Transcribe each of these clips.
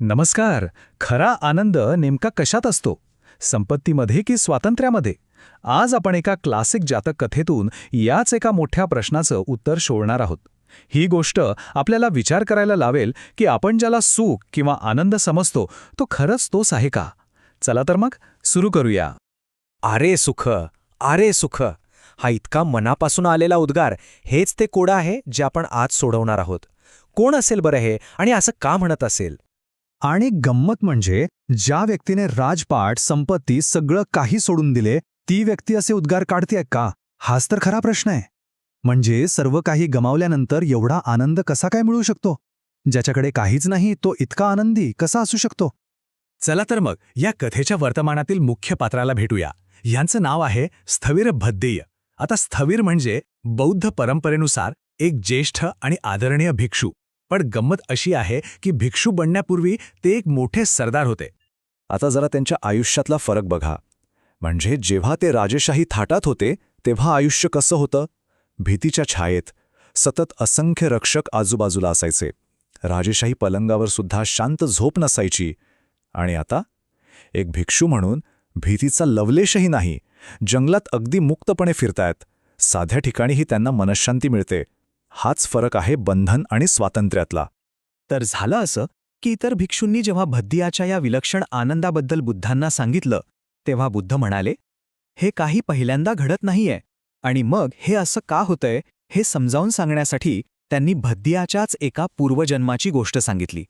नमस्कार. खरा आनंद नेमका कशात असतो? संपत्तीमध्ये की स्वातंत्र्यामध्ये? आज आपण एका क्लासिक जातक कथेतून याच एका मोठ्या प्रश्नाचं उत्तर शोधणार आहोत. ही गोष्ट आपल्याला विचार करायला लावेल की आपण ज्याला सुख किंवा आनंद समजतो तो खरंच तोच आहे का? चला तर मग सुरू करूया. आरे सुख आरे सुख. हा इतका मनापासून आलेला उद्गार हेच ते कोडं आहे जे आपण आज सोडवणार आहोत. कोण असेल बरं हे? आणि असं का म्हणत असेल? आणि गंमत म्हणजे ज्या व्यक्तीने राजपाट संपत्ती सगळं काही सोडून दिले ती व्यक्ती असे उद्गार काढतेय का? हाच तर खरा प्रश्न आहे. म्हणजे सर्व काही गमावल्यानंतर एवढा आनंद कसा काय मिळू शकतो? ज्याच्याकडे काहीच नाही तो इतका आनंदी कसा असू शकतो? चला तर मग या कथेच्या वर्तमानातील मुख्य पात्राला भेटूया. यांचं नाव आहे स्थवीर भद्देय. आता स्थवीर म्हणजे बौद्ध परंपरेनुसार एक ज्येष्ठ आणि आदरणीय भिक्षू. पण गंमत अशी आहे की भिक्षू बनण्यापूर्वी ते एक मोठे सरदार होते. आता जरा त्यांच्या आयुष्यातला फरक बघा. म्हणजे जेव्हा ते राजेशाही थाटात होते तेव्हा आयुष्य कसं होतं? भीतीच्या छायेत. सतत असंख्य रक्षक आजूबाजूला असायचे. राजेशाही पलंगावर सुद्धा शांत झोप नसायची. आणि आता? एक भिक्षू म्हणून भीतीचा लवलेशही नाही. जंगलात अगदी मुक्तपणे फिरतायत. साध्या ठिकाणीही त्यांना मनशांती मिळते. हाच फरक आहे बंधन आणि स्वातंत्र्यातला. तर झालं असं की इतर भिक्षूंनी जेव्हा भद्दियाच्या या विलक्षण आनंदाबद्दल बुद्धांना सांगितलं तेव्हा बुद्ध म्हणाले हे काही पहिल्यांदा घडत नाहीये आणि मग हे असं का होतंय हे समजावून सांगण्यासाठी त्यांनी भद्दियाच्याच एका पूर्वजन्माची गोष्ट सांगितली.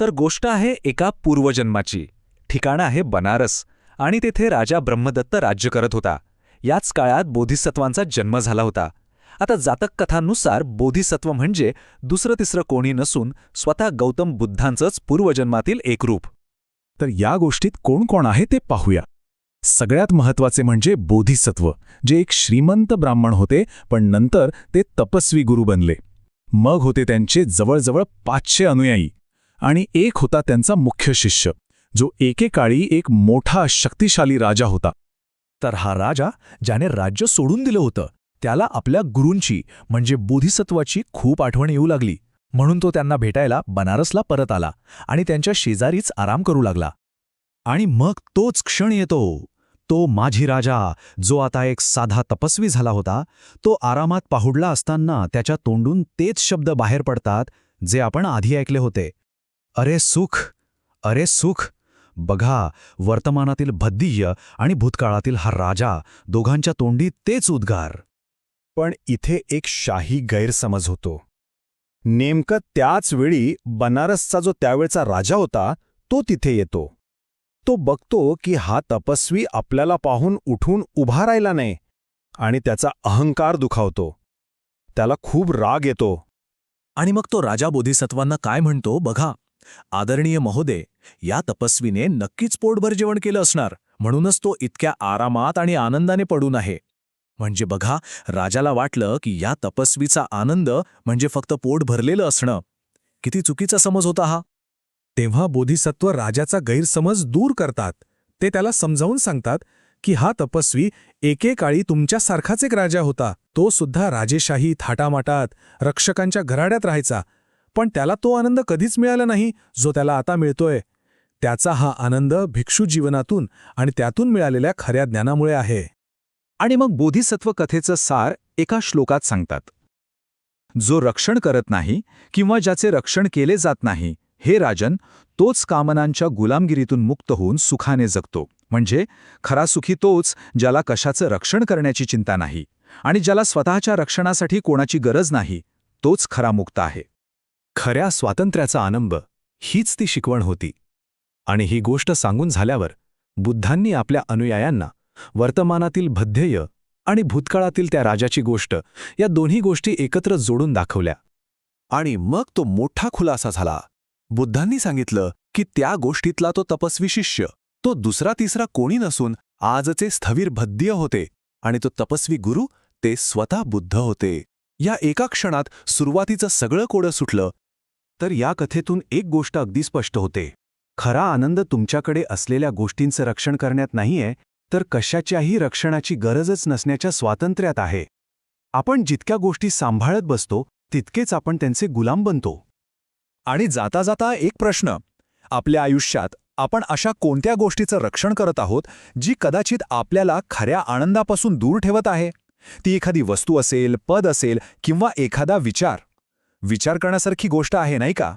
तर गोष्ट आहे एका पूर्वजन्माची. ठिकाणं आहे बनारस आणि तेथे राजा ब्रह्मदत्त राज्य करत होता. याच काळात बोधिसत्वांचा जन्म झाला होता. आता जातक कथांनुसार बोधिसत्व म्हणजे दुसरं तिसरं कोणी नसून स्वतः गौतम बुद्धांचंच पूर्वजन्मातील एक रूप. तर या गोष्टीत कोण कोण आहे ते पाहूया. सगळ्यात महत्त्वाचे म्हणजे बोधिसत्व जे एक श्रीमंत ब्राह्मण होते पण नंतर ते तपस्वी गुरु बनले. मग होते त्यांचे जवळजवळ पाचशे अनुयायी आणि एक होता त्यांचा मुख्य शिष्य जो एकेकाळी एक मोठा शक्तिशाली राजा होता. तर हा राजा ज्याने राज्य सोडून दिलं होतं त्याला आपल्या गुरूंची म्हणजे बोधिसत्वाची खूप आठवण येऊ लागली. म्हणून तो त्यांना भेटायला बनारसला परत आला आणि त्यांच्या शेजारीच आराम करू लागला. आणि मग तोच क्षण येतो. तो माझी राजा जो आता एक साधा तपस्वी झाला होता तो आरामात पाहुडला असताना त्याच्या तोंडून तेच शब्द बाहेर पडतात जे आपण आधी ऐकले होते. अरे सुख अरे सुख. बघा वर्तमानातील भद्दीय आणि भूतकाळातील हा राजा दोघांच्या तोंडी तेच उद्गार. पण इथे एक शाही गैरसमज होतो. नेमकं त्याच वेळी बनारसचा जो त्यावेळचा राजा होता तो तिथे येतो. तो बघतो की हा तपस्वी आपल्याला पाहून उठून उभा राहिला नाही आणि त्याचा अहंकार दुखावतो. त्याला खूप राग येतो. आणि मग तो राजा बोधिसत्वांना काय म्हणतो बघा. आदरणीय महोदय या तपस्वीने नक्कीच पोटभर जेवण केलं असणार म्हणूनच तो इतक्या आरामात आणि आनंदाने पडून आहे. म्हणजे बघा राजाला वाटलं की या तपस्वीचा आनंद म्हणजे फक्त पोट भरलेलं असणं. किती चुकीचा समज होता हा. तेव्हा बोधिसत्व राजाचा गैरसमज दूर करतात. ते त्याला समजावून सांगतात की हा तपस्वी एकेकाळी तुमच्यासारखाच एक राजा होता. तो सुद्धा राजेशाही थाटामाटात रक्षकांच्या घराड्यात राहायचा. पण त्याला तो आनंद कधीच मिळाला नाही जो त्याला आता मिळतोय. त्याचा हा आनंद भिक्षू जीवनातून आणि त्यातून मिळालेल्या खऱ्या ज्ञानामुळे आहे. आणि मग बोधिसत्व कथेचं सार एका श्लोकात सांगतात. जो रक्षण करत नाही किंवा ज्याचे रक्षण केले जात नाही हे राजन तोच कामनांच्या गुलामगिरीतून मुक्त होऊन सुखाने जगतो. म्हणजे खरा सुखी तोच ज्याला कशाचं रक्षण करण्याची चिंता नाही आणि ज्याला स्वतःच्या रक्षणासाठी कोणाची गरज नाही तोच खरा मुक्त आहे. खऱ्या स्वातंत्र्याचा आनंद हीच ती शिकवण होती. आणि ही गोष्ट सांगून झाल्यावर बुद्धांनी आपल्या अनुयायांना वर्तमानातील भध्येय आणि भूतकाळातील त्या राजाची गोष्ट या दोन्ही गोष्टी एकत्र जोडून दाखवल्या. आणि मग तो मोठा खुलासा झाला. बुद्धांनी सांगितलं की त्या गोष्टीतला तो तपस्वी शिष्य तो दुसरा तिसरा कोणी नसून आजचे स्थवीर भद्य होते आणि तो तपस्वी गुरु ते स्वतः बुद्ध होते. या एका क्षणात सुरुवातीचं सगळं कोडं सुटलं. तर या कथेतून एक गोष्ट अगदी स्पष्ट होते. खरा आनंद तुमच्याकडे असलेल्या गोष्टींचं रक्षण करण्यात नाहीये तर कशाच्याही रक्षणाची गरजच नसण्याच्या स्वातंत्र्यात आहे. आपण जितक्या गोष्टी सांभाळत बसतो तितकेच आपण त्यांचे गुलाम बनतो. आणि जाता जाता एक प्रश्न. आपल्या आयुष्यात आपण अशा कोणत्या गोष्टीचं रक्षण करत आहोत जी कदाचित आपल्याला खऱ्या आनंदापासून दूर ठेवत आहे? ती एखादी वस्तू असेल पद असेल किंवा एखादा विचार. विचार करण्यासारखी गोष्ट आहे नाही का?